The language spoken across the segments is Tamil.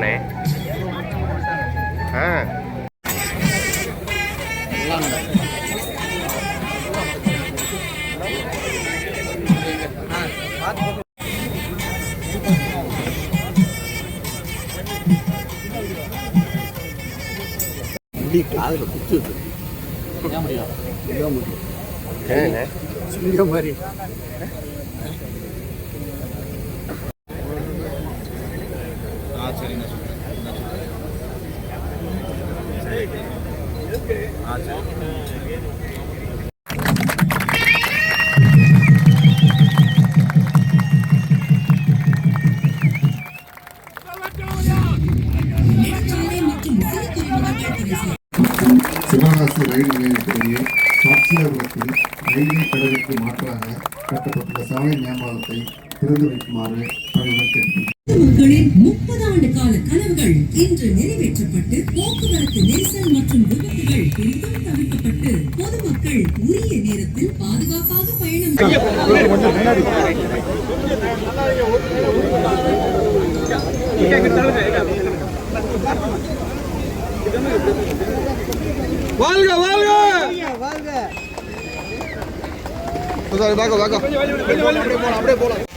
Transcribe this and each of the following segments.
தானே? ஆ. முடி காதில் குத்து முடியும் முடியும் மாதிரி. சரி நெடுஞ்சாலை மற்றும் சிறு துறைமுகங்கள் துறை சார். சிவகாசி ரயில் நிலையத்திலேயே சாட்சியாபுரத்தில் ரயில்வே கடலுக்கு மாற்றாக கட்டப்பட்டுள்ள சாலை மேம்பாலத்தை திறந்து வைக்குமாறு முப்பது ஆண்டு கால கனவுகள் இன்று நிறைவேற்றப்பட்டு போக்குவரத்து நெரிசல் மற்றும் விபத்துகள் பெரிதும் தவிர்க்கப்பட்டு பொதுமக்கள் உரிய நேரத்தில் பாதுகாப்பாக பயணம் வாழ்க வாழ்க! சாரி வாங்க வாங்க. அப்படியே போலாம் அப்படியே போலாம்.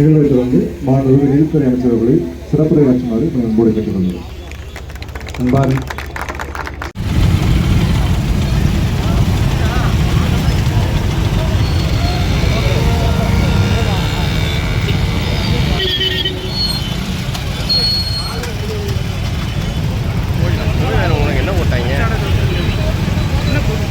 நிகழ்வுக்கு வந்து மாணவர்கள் நீதித்துறை அவர்களை சிறப்புரை ஆற்றுமாறு அன்போடு கேட்டுக்கொள்கிறோம். அன்பாரி உனக்கு என்ன போட்டாங்க நான் வந்துட்டேன் வந்துட்டேன்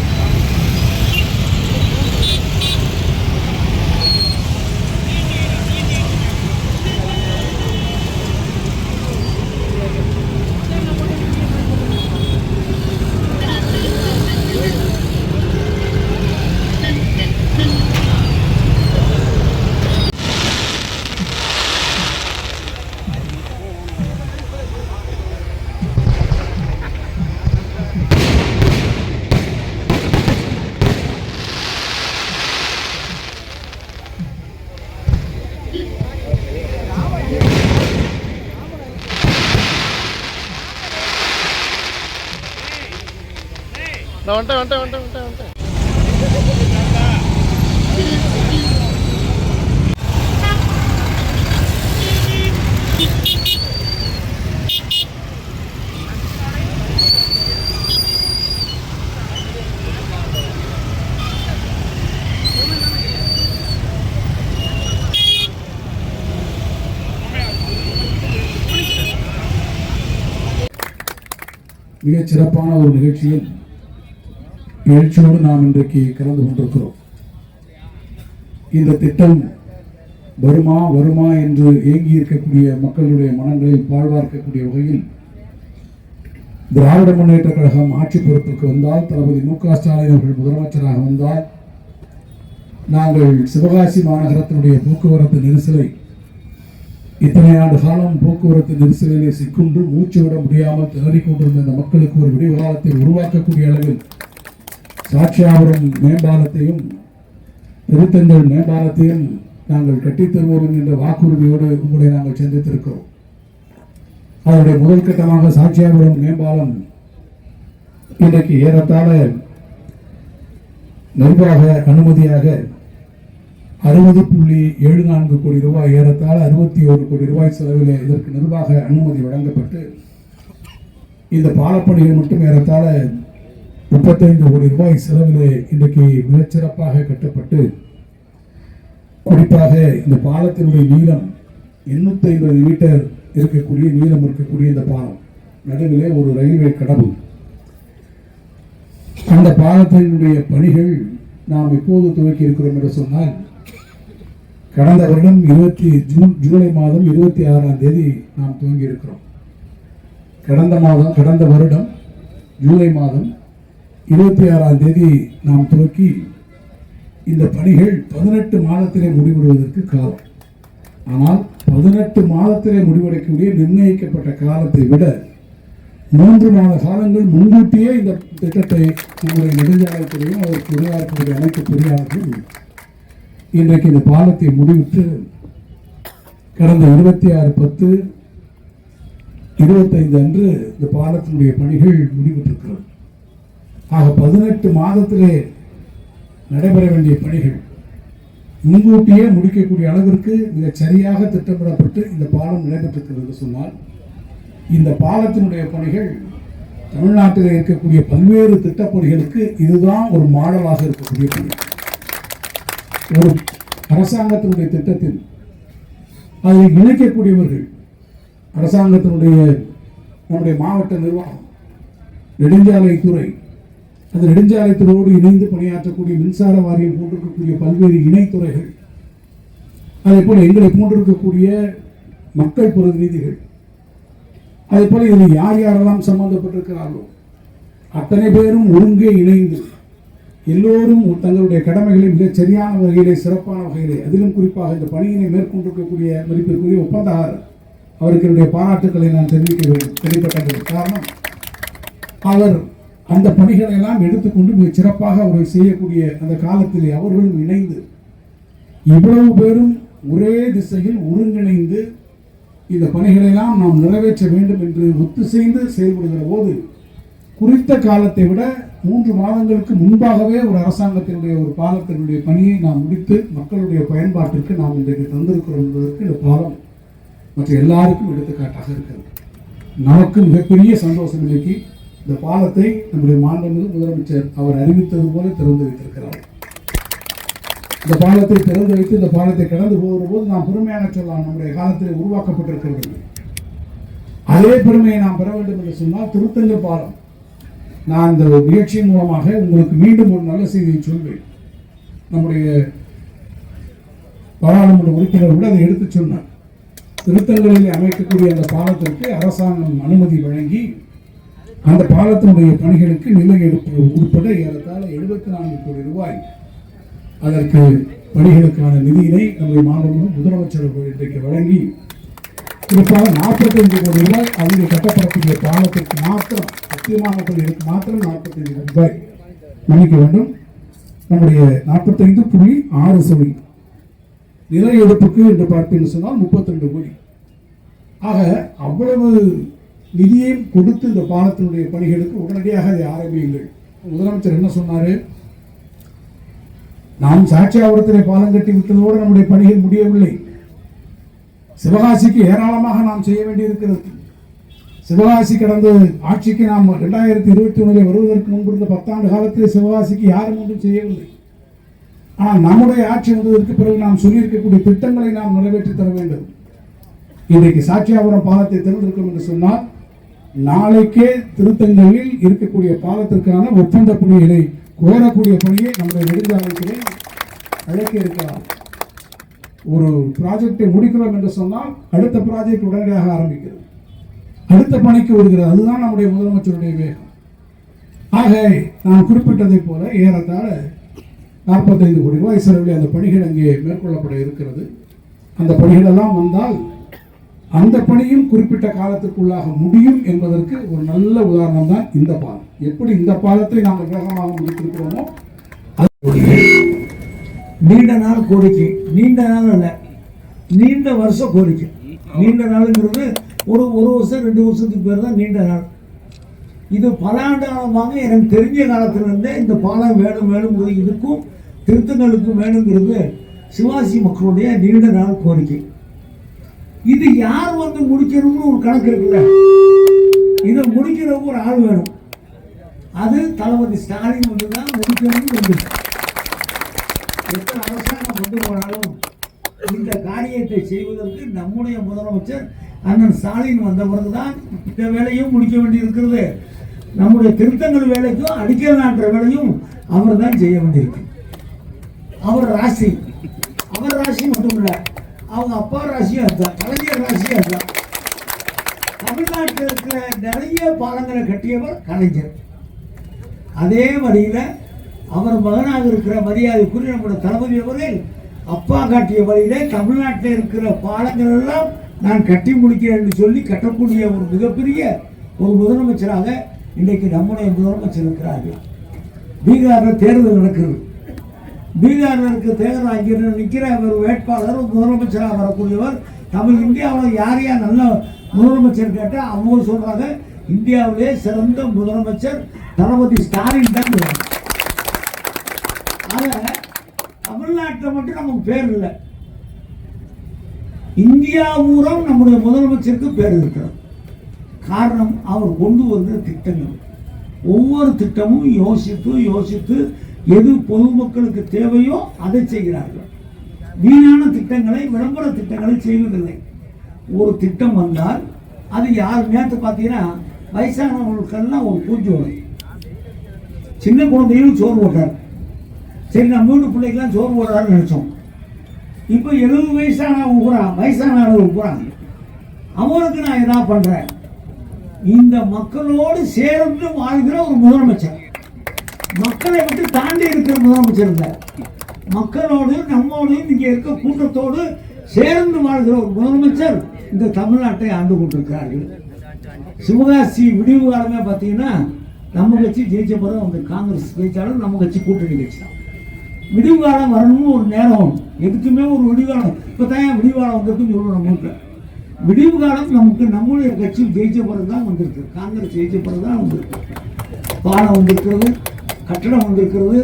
வந்துட்டேன் வந்துட்டேன் வந்துட்டேன் மிகச் சிறப்பான ஒரு நிகழ்ச்சியில் எழுச்சியோடு நாம் இன்றைக்கு கலந்து கொண்டிருக்கிறோம். இந்த திட்டம் வருமா வருமா என்று ஏங்கி இருக்கக்கூடிய மக்களுடைய மனங்களில் பாழ்வார்க்கக்கூடிய வகையில் திராவிட முன்னேற்ற கழகம் ஆட்சி பொறுப்புக்கு வந்தால் தளபதி மு க ஸ்டாலின் அவர்கள் முதலமைச்சராக வந்தால் நாங்கள் சிவகாசி மாநகரத்தினுடைய போக்குவரத்து நெரிசலை இத்தனை ஆண்டு காலம் போக்குவரத்து நெரிசலிலே சிக்குண்டு மூச்சு விட முடியாமல் திணறிக் கொண்டிருந்த இந்த மக்களுக்கு ஒரு விடிவுகாலத்தை உருவாக்கக்கூடிய அளவில் சாட்சியாபுரம் மேம்பாலத்தையும் திருத்தங்கள் மேம்பாலத்தையும் நாங்கள் கட்டித்தருவோம் என்கின்ற வாக்குறுதியோடு உங்களை நாங்கள் சந்தித்திருக்கிறோம். அதனுடைய முதல் கட்டமாக சாட்சியாபுரம் மேம்பாலம் இன்றைக்கு ஏறத்தாழ நிர்வாக அனுமதியாக அறுபது புள்ளி ஏழு நான்கு கோடி ரூபாய் ஏறத்தாழ அறுபத்தி ஒரு கோடி ரூபாய் செலவில் இதற்கு நிர்வாக அனுமதி வழங்கப்பட்டு இந்த பாலப்பணிகள் மட்டும் ஏறத்தாழ முப்பத்தைந்து கோடி ரூபாய் செலவில் இன்றைக்கு மிகச்சிறப்பாக கட்டப்பட்டு குறிப்பாக இந்த பாலத்தினுடைய நீளம் எண்ணூத்தி ஐம்பது மீட்டர் இருக்கக்கூடிய நீளம் இருக்கக்கூடிய இந்த பாலம் நடுவிலே ஒரு ரயில்வே கடவு. அந்த பாலத்தினுடைய பணிகள் நாம் எப்போது துவக்கி இருக்கிறோம் என்று சொன்னால் கடந்த வருடம் இருபத்தி ஜூன் ஜூலை மாதம் இருபத்தி ஆறாம் தேதி நாம் துவங்கி இருக்கிறோம் கடந்த மாதம் கடந்த வருடம் ஜூலை மாதம் இருபத்தி ஆறாம் தேதி நாம் துவக்கி இந்த பணிகள் பதினெட்டு மாதத்திலே முடிவிடுவதற்கு காலம். ஆனால் பதினெட்டு மாதத்திலே முடிவடைக்கக்கூடிய நிர்ணயிக்கப்பட்ட காலத்தை விட மூன்று மாத காலங்கள் முன்கூட்டியே இந்த திட்டத்தை நம்முடைய நெடுஞ்சாலைத்துறையும் அதற்கு உரையாற்றக்கூடிய அனைத்து பொறியாளர்களும் இன்றைக்கு இந்த பாலத்தை முடிவிட்டு கடந்த இருபத்தி ஆறு பத்து இருபத்தைந்து அன்று இந்த பாலத்தினுடைய பணிகள் முடிவுற்றிருக்கிறது. ஆக பதினெட்டு மாதத்திலே நடைபெற வேண்டிய பணிகள். முன்கூட்டியே முடிக்கக்கூடிய அளவிற்கு மிக சரியாக திட்டமிடப்பட்டு இந்த பாலம் நடைபெற்றிருக்கிறது என்று சொன்னால் இந்த பாலத்தினுடைய பணிகள் தமிழ்நாட்டில் இருக்கக்கூடிய பல்வேறு திட்டப்பணிகளுக்கு இதுதான் ஒரு மாடலாக இருக்கக்கூடிய பணி. ஒரு அரசாங்கத்தினுடைய திட்டத்தில் அதை இணைக்கக்கூடியவர்கள் அரசாங்கத்தினுடைய நம்முடைய மாவட்ட நிர்வாகம் நெடுஞ்சாலைத்துறை அந்த நெடுஞ்சாலைத்துறையோடு இணைந்து பணியாற்றக்கூடிய மின்சார வாரியம் போன்றிருக்கக்கூடிய பல்வேறு இணைத்துறைகள் அதே போல் எங்களை போன்றிருக்கக்கூடிய மக்கள் பிரதிநிதிகள் அதே போல் இதில் யார் யாரெல்லாம் சம்பந்தப்பட்டிருக்கிறார்களோ அத்தனை பேரும் ஒருங்கே இணைந்து எல்லோரும் தங்களுடைய கடமைகளை மிக சரியான வகையிலே சிறப்பான வகையிலே அதிலும் குறிப்பாக இந்த பணியினை மேற்கொண்டிருக்கக்கூடிய மதிப்பிற்குரிய ஒப்பந்தகாரர் அவருக்கு என்னுடைய பாராட்டுக்களை நான் தெரிவிக்க தெரிவிக்கப்பட்டது காரணம் அவர் அந்த பணிகளை எல்லாம் எடுத்துக்கொண்டு மிக சிறப்பாக அவர்கள் செய்யக்கூடிய அந்த காலத்திலே அவர்களும் இணைந்து இவ்வளவு பேரும் ஒரே திசையில் ஒருங்கிணைந்து இந்த பணிகளை எல்லாம் நாம் நிறைவேற்ற வேண்டும் என்று ஒத்துசைந்து செயல்படுகிற போது குறித்த காலத்தை விட மூன்று மாதங்களுக்கு முன்பாகவே ஒரு அரசாங்கத்தினுடைய ஒரு பாலத்தினுடைய பணியை நாம் முடித்து மக்களுடைய பயன்பாட்டிற்கு நாம் இன்றைக்கு தந்திருக்கிறோம் என்பதற்கு இந்த பாலம் மற்ற எல்லாருக்கும் எடுத்துக்காட்டாக இருக்கிறது. நமக்கு மிகப்பெரிய சந்தோஷம் இன்னைக்கு இந்த பாலத்தை நம்முடைய மாண்புமிகு முதலமைச்சர் அவர் அறிவித்தது போல திறந்து வைத்திருக்கிறார். இந்த பாலத்தை திறந்து வைத்து இந்த பாலத்தை கடந்து போகிற போது நாம் பெருமையாக சொல்லலாம் நம்முடைய காலத்தில் உருவாக்கப்பட்டிருக்கிறது. அதே பெருமையை நாம் பெற வேண்டும் என்று சொன்னால் திருத்தங்கல் பாலம் நான் இந்த நிகழ்ச்சியின் மூலமாக உங்களுக்கு மீண்டும் ஒரு நல்ல செய்தியை சொல்வேன். நம்முடைய பாராளுமன்ற உறுப்பினர் கூட அதை எடுத்துச் சொன்னார். திருத்தங்களில் அமைக்கக்கூடிய அந்த பாலத்திற்கு அரசாங்கம் அனுமதி வழங்கி அந்த பாலத்தினுடைய பணிகளுக்கு நிலை எடுப்பு உட்பட ஏறத்தாழ எழுபத்தி நான்கு கோடி ரூபாய் அதற்கு பணிகளுக்கான நிதியினை நம்முடைய மாணவர்களும் முதலமைச்சர் அவர்கள் இன்றைக்கு வழங்கி குறிப்பாக நாற்பத்தைந்து கோடி ரூபாய் அவங்க கட்டப்படக்கூடிய பாலத்திற்கு மாத்திரம் முக்கியமான பணிகளுக்கு மாத்திரம் நாற்பத்தைந்து கோடி ரூபாய் மன்னிக்க வேண்டும். நம்முடைய நாற்பத்தைந்து புள்ளி ஆறு சதவீதம் நில எடுப்புக்கு என்று பார்த்தீங்கன்னு சொன்னால் முப்பத்தி ரெண்டு கோடி. ஆக அவ்வளவு நிதியையும் கொடுத்து இந்த பாலத்தினுடைய பணிகளுக்கு உடனடியாக அதை ஆரம்பியுங்கள். முதலமைச்சர் என்ன சொன்னார்? நாம் சாட்சியாபுரத்திலே பாலம் கட்டி விட்டதோடு நம்முடைய பணிகள் முடியவில்லை. சிவகாசிக்கு ஏராளமாக நாம் செய்ய வேண்டியிருக்கிறது. சிவகாசி கடந்து ஆட்சிக்கு நாம் ரெண்டாயிரத்தி இருபத்தி ஒன்றில் வருவதற்கு முன்பு இருந்த பத்தாண்டு காலத்தில் சிவகாசிக்கு யாரும் ஒன்றும் செய்யவில்லை. ஆனால் நம்முடைய ஆட்சி வந்ததற்கு பிறகு நாம் சொல்லியிருக்கக்கூடிய திட்டங்களை நாம் நிறைவேற்றி தர வேண்டும். இன்றைக்கு சாட்சியாபுரம் பாலத்தை திறந்திருக்கும் என்று சொன்னால் நாளைக்கே திருத்தங்களில் இருக்கக்கூடிய பாலத்திற்கான ஒப்பந்த பணிகளை கோரக்கூடிய பணியை நம்முடைய நெடுஞ்சாலைத்துறை அழைக்க இருக்கலாம் ஒரு ப்ராஜெக்டை முடிக்கிறோம் என்று சொன்னால் அடுத்த ப்ராஜெக்ட் உடனடியாக ஆரம்பிக்கிறது. அடுத்த பணிக்கு வருகிறது. அதுதான் நம்முடைய முதலமைச்சருடைய வேகம். ஆக நான் குறிப்பிட்டதைப் போல ஏறத்தாழ நாற்பத்தைந்து கோடி ரூபாய் செலவில் அந்த பணிகள் அங்கே மேற்கொள்ளப்பட இருக்கிறது. அந்த பணிகளெல்லாம் வந்தால் அந்த பணியும் குறிப்பிட்ட காலத்திற்குள்ளாக முடியும் என்பதற்கு ஒரு நல்ல உதாரணம் தான் இந்த பாலம். எப்படி இந்த பாலத்தை நாங்கள் வேகமாக முடித்திருக்கிறோமோ நீண்ட நாள் கோரிக்கை. நீண்ட நாள் அல்ல நீண்ட வருஷ கோரிக்கை. நீண்ட நாளுங்கிறது ஒரு ஒரு வருஷம் ரெண்டு வருஷத்துக்கு பேர் தான் நீண்ட நாள். இது பல ஆண்டு காலமாக எனக்கு தெரிஞ்ச காலத்திலிருந்தே இந்த பாலம் வேணும் வேணும் இதுக்கும் திருத்தங்களுக்கும் வேணுங்கிறது சிவாசி மக்களுடைய நீண்ட நாள் கோரிக்கை. இது யார் வந்து முடிக்கணும்னு ஒரு கணக்கு இருக்குல்ல? இதை முடிக்கிறவங்க ஒரு ஆள் வேணும். அது தளபதி ஸ்டாலின் வந்து தான் முடிக்கணும்னு எத்தனை அரசாங்கம் கொண்டு போனாலும் இந்த காரியத்தை செய்வதற்கு நம்முடைய முதலமைச்சர் அண்ணன் ஸ்டாலின் வந்த பிறகுதான் இந்த வேலையும் முடிக்க வேண்டியிருக்கிறது. நம்முடைய திருத்தங்கள் வேலைக்கும் அடிக்கல் நாட்டுற வேலையும் அவர் தான் செய்ய வேண்டியிருக்கு. அவர் ராசி. அவர் ராசி மட்டும் இல்லை அவங்க அப்பா ராசியும் அதுதான் கலைஞர் ராசியும் அதுதான். தமிழ்நாட்டில் இருக்கிற நிறைய பாலங்களை கட்டியவர் கலைஞர். அதே வழியில் அவர் மகனாக இருக்கிற மரியாதைக்குரிய நம்முடைய தளபதி அவர்கள் அப்பா காட்டிய வழியிலே தமிழ்நாட்டில் இருக்கிற பாலங்கள் எல்லாம் நான் கட்டி முடிக்கிறேன் என்று சொல்லி கட்டக்கூடிய ஒரு மிகப்பெரிய ஒரு முதலமைச்சராக இன்றைக்கு நம்முடைய முதலமைச்சர் இருக்கிறார்கள். பீகாரில் தேர்தல் நடக்கிறது. பீகாரில் இருக்க தேர்தல் அங்கே நிற்கிற ஒரு வேட்பாளர் முதலமைச்சராக வரக்கூடியவர் தமிழ் இந்தியாவில் யார் யார் நல்ல முதலமைச்சர் கேட்டால் அவங்க சொல்கிறாங்க இந்தியாவிலே சிறந்த முதலமைச்சர் தளபதி ஸ்டாலின் தான் சொல்றாங்க. ஆக தமிழ்நாட்டில் மட்டும் நமக்கு பேர் இல்லை. இந்தியா பூரம் நம்முடைய முதலமைச்சருக்கு பேர் இருக்கிறது. காரணம் அவர் கொண்டு வந்த திட்டங்கள். ஒவ்வொரு திட்டமும் யோசித்து யோசித்து எது பொதுமக்களுக்கு தேவையோ அதை செய்கிறார்கள். வீணான திட்டங்களை விளம்பர திட்டங்களை செய்வதில்லை. ஒரு திட்டம் வந்தால் அது யார் நேற்று பார்த்தீங்கன்னா வயசானவர்களுக்கெல்லாம் ஒரு பூஜை வரும். சின்ன குழந்தையும் சோறு போட்டார் சரி நான் மூணு பிள்ளைக்கெல்லாம் சோறு போடுறாருன்னு நினச்சோம். இப்போ எழுபது வயசானவங்க பூரா வயசானவங்க பூரா அவனுக்கு நான் என்ன பண்ணுறேன் இந்த மக்களோடு சேர்ந்து வாழ்கிற ஒரு முதலமைச்சர். மக்களை விட்டு தாண்டி இருக்கிற முதலமைச்சர் இல்லை. மக்களோடு நம்மோடு இங்கே இருக்க கூட்டத்தோடு சேர்ந்து வாழ்கிற ஒரு முதலமைச்சர் இந்த தமிழ்நாட்டை ஆண்டு கொண்டிருக்கிறார்கள். சிவகாசி விடிவு காலமே பார்த்தீங்கன்னா நம்ம கட்சி ஜெயிச்ச பிறகு வந்து காங்கிரஸ் ஜெயிச்சாலும் நம்ம கட்சி கூட்டணி கட்சி தான் விடிவுகாலம் வரணும்னு ஒரு நேரம். எதுக்குமே ஒரு விடிவுகாலம். இப்போ தான் விடிவுகாலம் வந்திருக்குன்னு சொல்லணும் நம்மளுக்கு. விடிவு காலம் நமக்கு நம்முடைய கட்சி ஜெயிச்ச பிறகு தான் வந்திருக்கு. காங்கிரஸ் ஜெயிச்ச பிறகு தான் வந்திருக்கு. பாலம் வந்திருக்கிறது கட்டடம் வந்திருக்கிறது.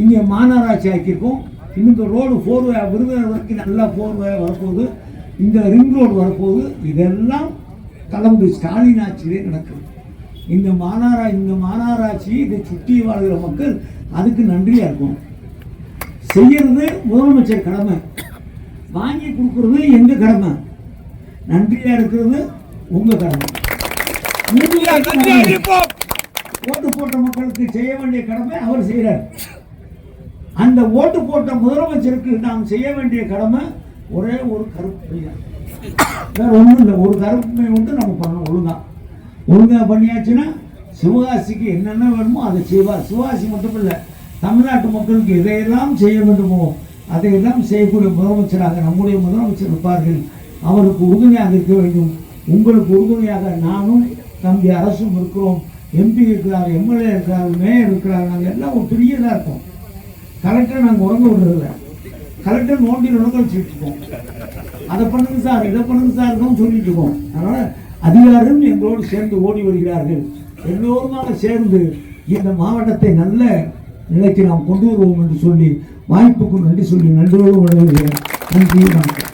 இங்கே மாநகராட்சி ஆக்கியிருக்கோம். இன்னும் இந்த ரோடு ஃபோர் வே விருதுநகர் வரைக்கும் நல்லா ஃபோர் வே வரப்போகுது. இந்த ரிங் ரோடு வரப்போகுது. இதெல்லாம் கலந்து ஸ்டாலின் ஆட்சியிலே நடக்குது. இந்த மாநகரா இந்த மாநகராட்சி இதை சுற்றி வாழ்கிற மக்கள் அதுக்கு நன்றியாக இருக்கும் செய்யறது முதலமைச்சர் கடமை. வாங்கி கொடுக்கறது எங்க கடமை. நன்றியா இருக்கிறது உங்க கடமை. ஓட்டு போட்ட மக்களுக்கு செய்ய வேண்டிய கடமை அவர் செய்கிறார் அந்த ஓட்டு போட்ட முதலமைச்சருக்கு நாம் செய்ய வேண்டிய கடமை ஒரே ஒரு கருப்பு வேற ஒன்றும் இல்லை. ஒரு கருப்பு மட்டும் நம்ம பண்ணணும் ஒழுங்கா. ஒழுங்கா பண்ணியாச்சுன்னா சிவகாசிக்கு என்னென்ன வேணுமோ அதை செய்வார். சிவகாசி மட்டும் இல்லை தமிழ்நாட்டு மக்களுக்கு எதையெல்லாம் செய்ய வேண்டுமோ அதையெல்லாம் செய்யக்கூடிய முதலமைச்சராக நம்முடைய முதலமைச்சர் இருப்பார்கள். அவருக்கு உறுதுணையாக இருக்க வேண்டும். உங்களுக்கு உறுதுணையாக நானும் தம்பி அரசும் இருக்கிறோம். எம்பி இருக்கிறார் எம்எல்ஏ இருக்கிறார் மேயர் இருக்கிறார். நாங்கள் எல்லாம் ஒரு பெரிய இதாக இருக்கோம். கலெக்டர் நாங்கள் உறங்க விடுறதில்ல. கலெக்டர் நோண்டி நுழைச்சிட்டு இருக்கோம். அதை பண்ணுங்க சார் இதை பண்ணுங்க சார் தான் சொல்லிட்டு இருக்கோம். அதனால் அதிகாரம் எங்களோடு சேர்ந்து ஓடி வருகிறார்கள். எல்லோருமாக சேர்ந்து இந்த மாவட்டத்தை நல்ல நிலைக்கு நாம் கொண்டு வருவோம் என்று சொல்லி வாய்ப்புக்கு நன்றி சொல்லி நன்றியோடு வழங்குகிறேன் நன்றி வணக்கம்.